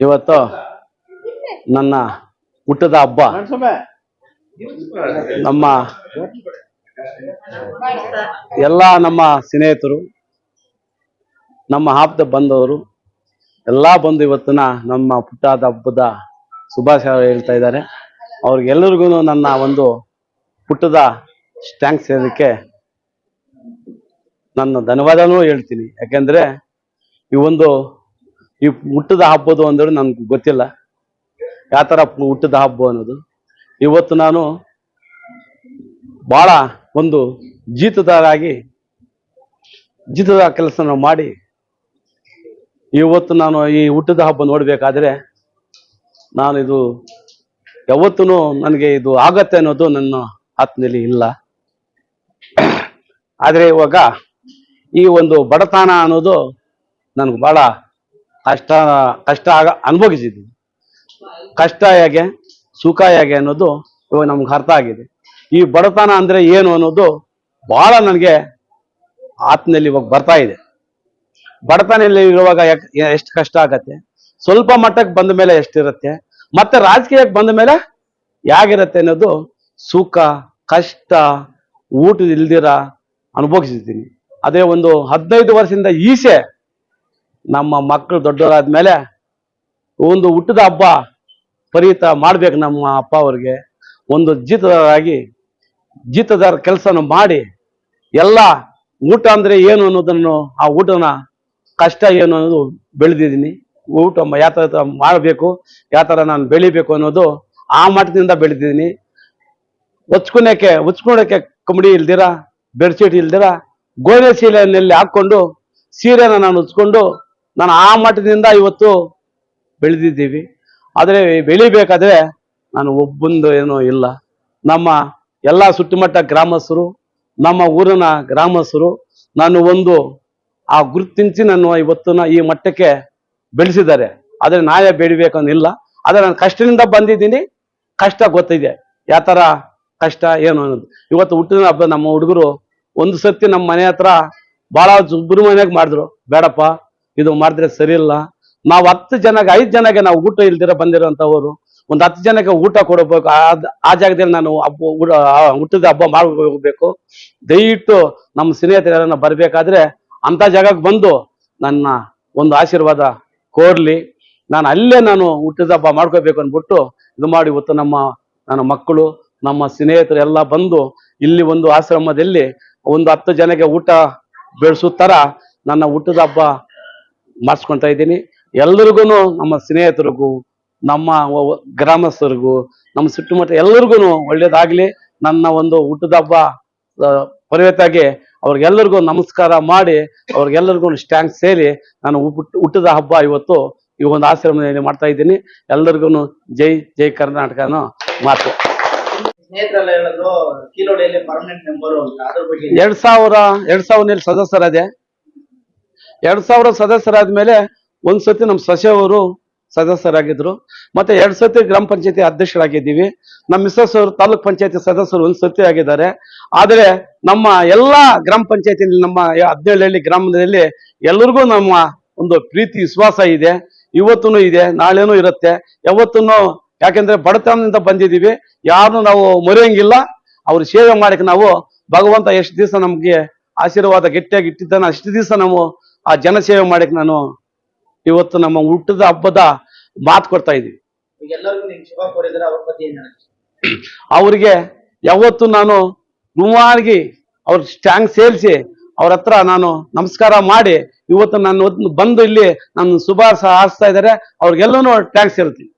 ಇವತ್ತು ನನ್ನ ಹುಟ್ಟದ ಹಬ್ಬ. ನಮ್ಮ ಎಲ್ಲ ನಮ್ಮ ಸ್ನೇಹಿತರು, ನಮ್ಮ ಆಪ್ತ ಬಂದವರು, ಎಲ್ಲ ಬಂದು ಇವತ್ತಿನ ನಮ್ಮ ಪುಟ್ಟದ ಹಬ್ಬದ ಶುಭಾಶಯ ಹೇಳ್ತಾ ಇದ್ದಾರೆ. ಅವ್ರಿಗೆಲ್ಲರಿಗೂ ನನ್ನ ಒಂದು ಪುಟ್ಟದ ಸ್ಟ್ಯಾಂಕ್ಸ್ ಹೇಳೋದಕ್ಕೆ ನನ್ನ ಧನ್ಯವಾದನೂ ಹೇಳ್ತೀನಿ. ಯಾಕೆಂದ್ರೆ ಈ ಒಂದು ಈ ಹುಟ್ಟದ ಹಬ್ಬದು ಅಂದ್ರೆ ನನ್ಗೆ ಗೊತ್ತಿಲ್ಲ. ಯಾವ ಥರ ಹುಟ್ಟದ ಹಬ್ಬ ಅನ್ನೋದು. ಇವತ್ತು ನಾನು ಬಹಳ ಒಂದು ಜೀತದಾರಾಗಿ ಜೀತದ ಕೆಲಸನ ಮಾಡಿ ಇವತ್ತು ನಾನು ಈ ಹುಟ್ಟದ ಹಬ್ಬ ನೋಡಬೇಕಾದ್ರೆ ನಾನು ಇದು ಯಾವತ್ತೂ ನನಗೆ ಇದು ಆಗತ್ತೆ ಅನ್ನೋದು ನನ್ನ ಆತ್ಮದಲ್ಲಿ ಇಲ್ಲ. ಆದರೆ ಇವಾಗ ಈ ಒಂದು ಬಡತನ ಅನ್ನೋದು ನನಗೆ ಬಹಳ ಕಷ್ಟ ಕಷ್ಟ ಆಗ ಅನುಭವಿಸಿದ್ದೀನಿ ಕಷ್ಟ ಹೇಗೆ, ಸುಖ ಹೇಗೆ ಅನ್ನೋದು ಇವಾಗ ನಮ್ಗೆ ಅರ್ಥ ಆಗಿದೆ. ಈ ಬಡತನ ಅಂದ್ರೆ ಏನು ಅನ್ನೋದು ಬಹಳ ನನಗೆ ಆತ್ಮದಲ್ಲಿ ಇವಾಗ ಬರ್ತಾ ಇದೆ. ಬಡತನಲ್ಲಿ ಇರುವಾಗ ಎಷ್ಟು ಕಷ್ಟ ಆಗತ್ತೆ? ಸ್ವಲ್ಪ ಮಟ್ಟಕ್ಕೆ ಬಂದ ಮೇಲೆ ಎಷ್ಟಿರುತ್ತೆ? ಮತ್ತೆ ರಾಜಕೀಯಕ್ಕೆ ಬಂದ ಮೇಲೆ ಹೇಗಿರುತ್ತೆ ಅನ್ನೋದು ಸುಖ, ಕಷ್ಟ ಊಟ ಇಲ್ದಿರ ಅನುಭವಿಸಿದ್ದೀನಿ. ಅದೇ ಒಂದು ಹದಿನೈದು ವರ್ಷದಿಂದ ಈಸೆ ನಮ್ಮ ಮಕ್ಕಳು ದೊಡ್ಡವರಾದ್ಮೇಲೆ ಒಂದು ಹುಟ್ಟದ ಹಬ್ಬ ಪರಿಹಿತ ಮಾಡ್ಬೇಕು ನಮ್ಮ ಅಪ್ಪ ಅವ್ರಿಗೆ. ಒಂದು ಜೀತದಾರಾಗಿ, ಜೀತದಾರ ಕೆಲಸನ ಮಾಡಿ, ಎಲ್ಲ ಊಟ ಅಂದ್ರೆ ಏನು ಅನ್ನೋದನ್ನು, ಆ ಊಟನ ಕಷ್ಟ ಏನು ಅನ್ನೋದು ಬೆಳೆದಿದ್ದೀನಿ. ಊಟ ಯಾವ ಥರ ಮಾಡಬೇಕು, ಯಾವ ಥರ ನಾನು ಬೆಳಿಬೇಕು ಅನ್ನೋದು ಆ ಮಟ್ಟದಿಂದ ಬೆಳೆದಿದ್ದೀನಿ. ಹೊಚ್ಕೊಳಕ್ಕೆ ಹೊಚ್ಕೊಳಕ್ಕೆ ಕಮಿಡಿ ಇಲ್ದಿರ ಬೆಡ್ಶೀಟ್ ಇಲ್ದಿರ ಗೋಣೆ ಸೀಲೆಯಲ್ಲಿ ಹಾಕೊಂಡು ಸೀರೆನ ನಾನು ಹೊಚ್ಕೊಂಡು ನಾನು ಆ ಮಟ್ಟದಿಂದ ಇವತ್ತು ಬೆಳೆದಿದ್ದೀವಿ. ಆದರೆ ಬೆಳಿಬೇಕಾದ್ರೆ ನಾನು ಒಬ್ಬಂದು ಏನೂ ಇಲ್ಲ. ನಮ್ಮ ಎಲ್ಲ ಸುತ್ತಮುತ್ತ ಗ್ರಾಮಸ್ಥರು, ನಮ್ಮ ಊರಿನ ಗ್ರಾಮಸ್ಥರು ನಾನು ಒಂದು ಆ ಗುರುತಿಸಿ ನಾನು ಇವತ್ತು ಈ ಮಟ್ಟಕ್ಕೆ ಬೆಳೆಸಿದ್ದಾರೆ. ಆದರೆ ನಾವೇ ಬೆಳಿಬೇಕನ್ನಿಲ್ಲ. ಆದರೆ ನಾನು ಕಷ್ಟದಿಂದ ಬಂದಿದ್ದೀನಿ. ಕಷ್ಟ ಗೊತ್ತಿದೆ. ಯಾವ ಥರ ಕಷ್ಟ, ಏನು ಅನ್ನೋದು. ಇವತ್ತು ಹುಟ್ಟಿದ ಹಬ್ಬ ನಮ್ಮ ಹುಡುಗರು ಒಂದು ಸರ್ತಿ ನಮ್ಮ ಮನೆ ಹತ್ರ ಭಾಳ ಮನೆಯಾಗ ಮಾಡಿದ್ರು. ಬೇಡಪ್ಪ ಇದು ಮಾಡಿದ್ರೆ ಸರಿ ನಾವು ಹತ್ತು ಜನಕ್ಕೆ, ಐದು ಜನಕ್ಕೆ ನಾವು ಊಟ ಇಲ್ದಿರ ಬಂದಿರೋಂಥವ್ರು, ಒಂದು ಹತ್ತು ಜನಕ್ಕೆ ಊಟ ಕೊಡಬೇಕು. ಆ- ಜಾಗದಲ್ಲಿ ನಾನು ಹಬ್ಬ ಹುಟ್ಟಿದ ಹಬ್ಬ ಮಾಡಬೇಕು. ದಯವಿಟ್ಟು ನಮ್ಮ ಸ್ನೇಹಿತರೆಲ್ಲ ಬರಬೇಕಾದ್ರೆ ಅಂತ ಜಾಗಕ್ಕೆ ಬಂದು ನನ್ನ ಒಂದು ಆಶೀರ್ವಾದ ಕೋರ್ಲಿ. ನಾನು ಅಲ್ಲೇ ನಾನು ಹುಟ್ಟಿದ ಹಬ್ಬ ಮಾಡ್ಕೋಬೇಕು ಅಂದ್ಬಿಟ್ಟು ಇದು ಮಾಡಿ ಇವತ್ತು ನಮ್ಮ, ನನ್ನ ಮಕ್ಕಳು, ನಮ್ಮ ಸ್ನೇಹಿತರು ಎಲ್ಲ ಬಂದು ಇಲ್ಲಿ ಒಂದು ಆಶ್ರಮದಲ್ಲಿ ಒಂದು ಹತ್ತು ಜನಕ್ಕೆ ಊಟ ಬೆಳೆಸೋ ಥರ ನನ್ನ ಹುಟ್ಟಿದ ಹಬ್ಬ ಮಾಡಿಸ್ಕೊತಾ ಇದ್ದೀನಿ. ಎಲ್ರಿಗೂ ನಮ್ಮ ಸ್ನೇಹಿತರಿಗೂ ನಮ್ಮ ಗ್ರಾಮಸ್ಥರಿಗೂ ನಮ್ಮ ಸುತ್ತಮುತ್ತ ಎಲ್ಲರಿಗೂ ಒಳ್ಳೇದಾಗ್ಲಿ. ನನ್ನ ಒಂದು ಹುಟ್ಟದ ಹಬ್ಬ ಆ, ಪರಿವತ್ತಾಗಿ ಅವ್ರಿಗೆಲ್ಲರಿಗೂ ನಮಸ್ಕಾರ ಮಾಡಿ ಅವ್ರಿಗೆಲ್ಲರಿಗೂ ಸ್ಟ್ಯಾಂಕ್ ಸೇರಿ ನಾನು ಹುಟ್ಟದ ಹಬ್ಬ ಇವತ್ತು ಈ ಒಂದು ಆಶ್ರಮದಲ್ಲಿ ಮಾಡ್ತಾ ಇದ್ದೀನಿ. ಎಲ್ಲರಿಗೂ ಜೈ ಜೈ ಕರ್ನಾಟಕ ಮಾತು. ಎರಡ್ ಸಾವಿರ ಎರಡ್ ಸಾವಿರದಲ್ಲಿ ಸದಸ್ಯರಾದೆ. ಎರಡ್ ಸಾವಿರ ಸದಸ್ಯರಾದ್ಮೇಲೆ ಒಂದ್ ಸತಿ ನಮ್ಮ ಸಸ್ಯವರು ಸದಸ್ಯರಾಗಿದ್ರು. ಮತ್ತೆ ಎರಡ್ ಸತಿ ಗ್ರಾಮ ಪಂಚಾಯತಿ ಅಧ್ಯಕ್ಷರಾಗಿದ್ದೀವಿ. ನಮ್ಮ ಮಿಸಸ್ ಅವರು ತಾಲೂಕ್ ಪಂಚಾಯತಿ ಸದಸ್ಯರು ಒಂದ್ ಸತಿ ಆಗಿದ್ದಾರೆ. ಆದರೆ ನಮ್ಮ ಎಲ್ಲಾ ಗ್ರಾಮ ಪಂಚಾಯತಿ ನಮ್ಮ ಹದಿನೇಳು ಹಳ್ಳಿ ಗ್ರಾಮದಲ್ಲಿ ಎಲ್ಲರಿಗೂ ನಮ್ಮ ಒಂದು ಪ್ರೀತಿ, ವಿಶ್ವಾಸ ಇದೆ. ಇವತ್ತೂ ಇದೆ, ನಾಳೆನೂ ಇರುತ್ತೆ. ಯಾವತ್ತೂ ಯಾಕೆಂದ್ರೆ ಬಡತನದಿಂದ ಬಂದಿದ್ದೀವಿ. ಯಾರನ್ನು ನಾವು ಮರೆಯಂಗಿಲ್ಲ. ಅವ್ರ ಸೇವೆ ಮಾಡಕ್ಕೆ ನಾವು ಭಗವಂತ ಎಷ್ಟು ದಿವಸ ನಮ್ಗೆ ಆಶೀರ್ವಾದ, ಗಟ್ಟಿಯಾಗಿ ಇಟ್ಟಿದ್ದಾನೆ ಅಷ್ಟು ದಿವಸ ನಾವು ಆ ಜನಸೇವೆ ಮಾಡಕ್ಕೆ ನಾನು ಇವತ್ತು ನಮ್ಮ ಹುಟ್ಟದ ಹಬ್ಬದ ಮಾತು ಕೊಡ್ತಾ ಇದ್ದೀವಿ ಅವರಿಗೆ ಯಾವತ್ತು ನಾನು ನುವಾಗಿ ಅವ್ರ ಸ್ಟ್ಯಾಂಗ್ ಸೇರಿಸಿ ಅವ್ರ ಹತ್ರ ನಾನು ನಮಸ್ಕಾರ ಮಾಡಿ ಇವತ್ತು ನಾನು ಬಂದು ಇಲ್ಲಿ ನಾನು ಶುಭ ಹಾರಿಸ್ತಾ ಇದ್ದಾರೆ. ಅವ್ರಿಗೆಲ್ಲನೂ ಟ್ಯಾಂಕ್ಸ್ ಹೇಳ್ತೀನಿ.